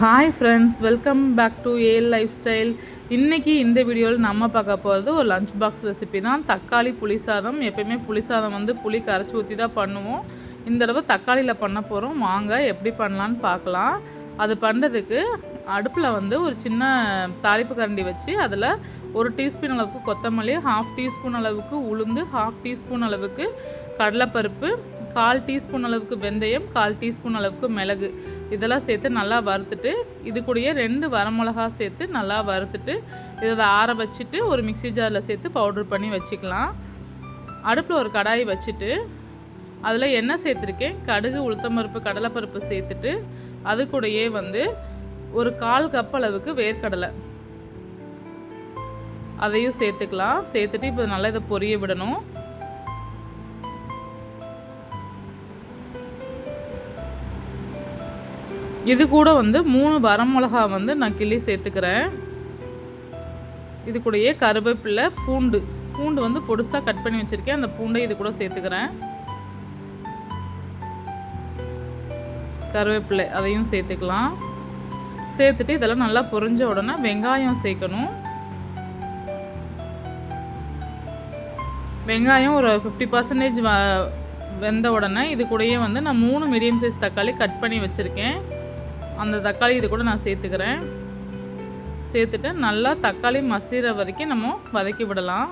Hi friends welcome back to ஏல் lifestyle இன்றைக்கி இந்த வீடியோவில் நம்ம பார்க்க போகிறது ஒரு லஞ்ச் பாக்ஸ் ரெசிபி தான். தக்காளி புளி சாதம் எப்பயுமே புளி சாதம் வந்து புளி கரைச்சி ஊற்றி தான் பண்ணுவோம். இந்த தடவை தக்காளியில் பண்ண போகிறோம் வாங்க எப்படி பண்ணலான்னு பார்க்கலாம். அது பண்ணுறதுக்கு அடுப்பில் வந்து ஒரு சின்ன தாளிப்பு கரண்டி வச்சு அதில் ஒரு டீஸ்பூன் அளவுக்கு கொத்தமல்லி ஹாஃப் டீஸ்பூன் அளவுக்கு உளுந்து ஹாஃப் டீஸ்பூன் அளவுக்கு கடலைப்பருப்பு கால் டீஸ்பூன் அளவுக்கு வெந்தயம் கால் டீஸ்பூன் அளவுக்கு மிளகு. இதெல்லாம் சேர்த்து நல்லா வறுத்துட்டு இது கூடயே ரெண்டு வரமிளகா சேர்த்து நல்லா வறுத்துட்டு இதை ஆற வச்சுட்டு ஒரு மிக்ஸி ஜாரில் சேர்த்து பவுடர் பண்ணி வச்சுக்கலாம். அடுப்பில் ஒரு கடாய் வச்சுட்டு அதில் என்ன சேர்த்துருக்கேன். கடுகு உளுத்தம்பருப்பு கடலைப்பருப்பு சேர்த்துட்டு அது கூடயே வந்து ஒரு கால் கப் அளவுக்கு வேர்க்கடலை. அதையும் சேர்த்துக்கலாம். சேர்த்துட்டு இப்போ நல்லா இதை பொரிய விடணும். இது கூட வந்து மூணு வரமிளகா வந்து நான் கிள்ளி சேர்த்துக்கிறேன். இது கூடயே கருவேப்பிலை பூண்டு. பூண்டு வந்து பொடுசாக கட் பண்ணி வச்சுருக்கேன். அந்த பூண்டை இது கூட சேர்த்துக்கிறேன். கருவேப்பிலை அதையும் சேர்த்துக்கலாம். சேர்த்துட்டு இதெல்லாம் நல்லா பொரிஞ்ச உடனே வெங்காயம் சேர்க்கணும். வெங்காயம் ஒரு ஃபிஃப்டி பர்சன்டேஜ் வ வெந்த உடனே இது கூடயே வந்து நான் மூணு மீடியம் சைஸ் தக்காளி கட் பண்ணி வச்சுருக்கேன். அந்த தக்காளி இது கூட நான் சேர்த்துக்கிறேன். சேர்த்துட்டு நல்லா தக்காளி மசிகிற வரைக்கும் நம்ம வதக்கி விடலாம்.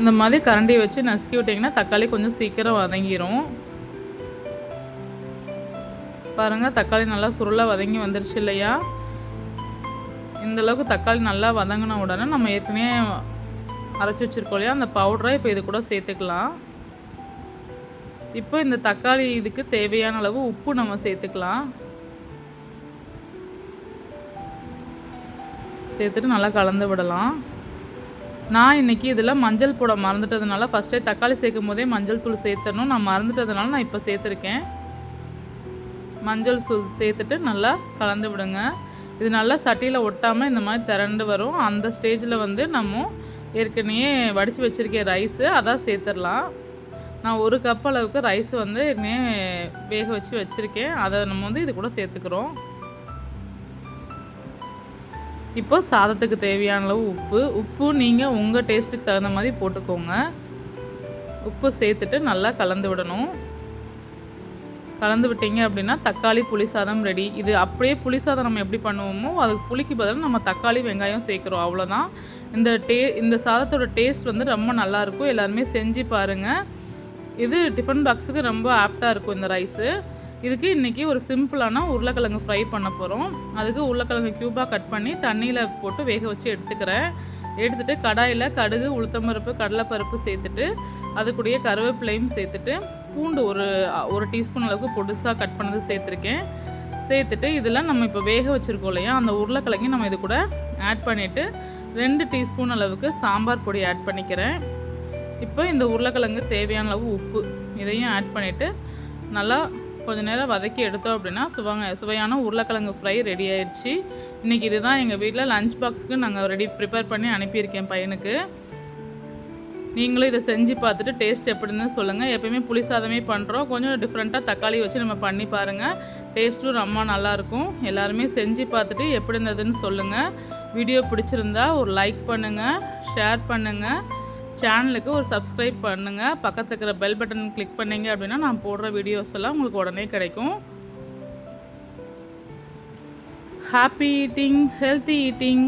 இந்த மாதிரி கரண்டியை வச்சு நசுக்கி விட்டிங்கன்னா தக்காளி கொஞ்சம் சீக்கிரம் வதங்கிடும் பாருங்கள் தக்காளி நல்லா சுருளாக வதங்கி வந்துருச்சு இல்லையா? இந்தளவுக்கு தக்காளி நல்லா வதங்கின உடனே நம்ம ஏற்கனவே அரைச்சி வச்சுருக்கோம் இல்லையா? அந்த பவுடரை இப்போ இது கூட சேர்த்துக்கலாம். இப்போ இந்த தக்காளி இதுக்கு தேவையான அளவு உப்பு நம்ம சேர்த்துக்கலாம். சேர்த்துட்டு நல்லா கலந்து விடலாம். நான் இன்றைக்கி இதில் மஞ்சள் போட மறந்துட்டதுனால ஃபஸ்ட்டே தக்காளி சேர்க்கும் போதே மஞ்சள் தூள் சேர்த்தணும் நான் மறந்துட்டதுனால நான் இப்போ சேர்த்துருக்கேன். மஞ்சள் தூள் சேர்த்துட்டு நல்லா கலந்து விடுங்க. இது நல்லா சட்டியில் ஒட்டாமல் இந்த மாதிரி திரண்டு வரும். அந்த ஸ்டேஜில் வந்து நம்ம ஏற்கனவே வடித்து வச்சுருக்கேன் ரைஸு அதான் சேர்த்துடலாம். நான் ஒரு கப் அளவுக்கு ரைஸ் வந்து ஏற்கனவே வேக வச்சு வச்சுருக்கேன். அதை நம்ம வந்து இது கூட சேர்த்துக்கிறோம். இப்போ சாதத்துக்கு தேவையான அளவு உப்பு. உப்பு நீங்கள் உங்கள் டேஸ்ட்டுக்கு தகுந்த மாதிரி போட்டுக்கோங்க. உப்பு சேர்த்துட்டு நல்லா கலந்து விடணும். கலந்து விட்டீங்க அப்படின்னா தக்காளி புளி சாதம் ரெடி இது அப்படியே புளி சாதம் நம்ம எப்படி பண்ணுவோமோ அதுக்கு புளிக்கு பதிலாக நம்ம தக்காளி வெங்காயம் சேர்க்குறோம். அவ்வளோதான் இந்த டே இந்த சாதத்தோட டேஸ்ட் வந்து ரொம்ப நல்லாயிருக்கும் எல்லாருமே செஞ்சு பாருங்கள் இது டிஃபன் பாக்ஸுக்கு ரொம்ப ஆப்டாக இருக்கும் இந்த ரைஸு இதுக்கு இன்றைக்கி ஒரு சிம்பிளான உருளைக்கிழங்கு ஃப்ரை பண்ண போகிறோம் அதுக்கு உருளைக்கிழங்கு க்யூபாக கட் பண்ணி தண்ணியில் போட்டு வேக வச்சு எடுத்துக்கிறேன். எடுத்துகிட்டு கடாயில் கடுகு உளுத்தம்பருப்பு கடலைப்பருப்பு சேர்த்துட்டு அதுக்குடைய கருவேப்பிலையும் சேர்த்துட்டு பூண்டு ஒரு ஒரு டீஸ்பூன் அளவுக்கு பொடிசாக கட் பண்ணது சேர்த்துருக்கேன். சேர்த்துட்டு இதெல்லாம் நம்ம இப்போ வேக வச்சுருக்கோம் இல்லையா அந்த உருளைக்கிழங்கு நம்ம இது கூட ஆட் பண்ணிவிட்டு ரெண்டு டீஸ்பூன் அளவுக்கு சாம்பார் பொடி ஆட் பண்ணிக்கிறேன். இப்போ இந்த உருளைக்கிழங்கு தேவையான அளவு உப்பு இதையும் ஆட் பண்ணிவிட்டு நல்லா கொஞ்சம் நேரம் வதக்கி எடுத்தோம் அப்படின்னா சுவங்க சுவையான உருளைக்கிழங்கு ஃப்ரை ரெடி ஆயிடுச்சு. இன்றைக்கி இதுதான் எங்கள் வீட்டில் லஞ்ச் பாக்ஸுக்கு நாங்கள் ரெடி ப்ரிப்பேர் பண்ணி அனுப்பியிருக்கேன் பையனுக்கு. நீங்களும் இதை செஞ்சு பார்த்துட்டு டேஸ்ட் எப்படின்னு சொல்லுங்கள் எப்பயுமே புளி சாதமே பண்ணுறோம் கொஞ்சம் டிஃப்ரெண்ட்டாக தக்காளி வச்சு நம்ம பண்ணி பாருங்கள் டேஸ்ட்டும் ரொம்ப நல்லாயிருக்கும் எல்லாருமே செஞ்சு பார்த்துட்டு எப்படி இருந்ததுன்னு சொல்லுங்கள் வீடியோ பிடிச்சிருந்தா ஒரு லைக் பண்ணுங்கள் ஷேர் பண்ணுங்கள் சேனலுக்கு ஒரு சப்ஸ்கிரைப் பண்ணுங்கள் பக்கத்தில் இருக்கிற பெல் பட்டன் கிளிக் பண்ணிங்க அப்படின்னா நான் போடுற வீடியோஸ் எல்லாம் உங்களுக்கு உடனே கிடைக்கும். Happy eating healthy eating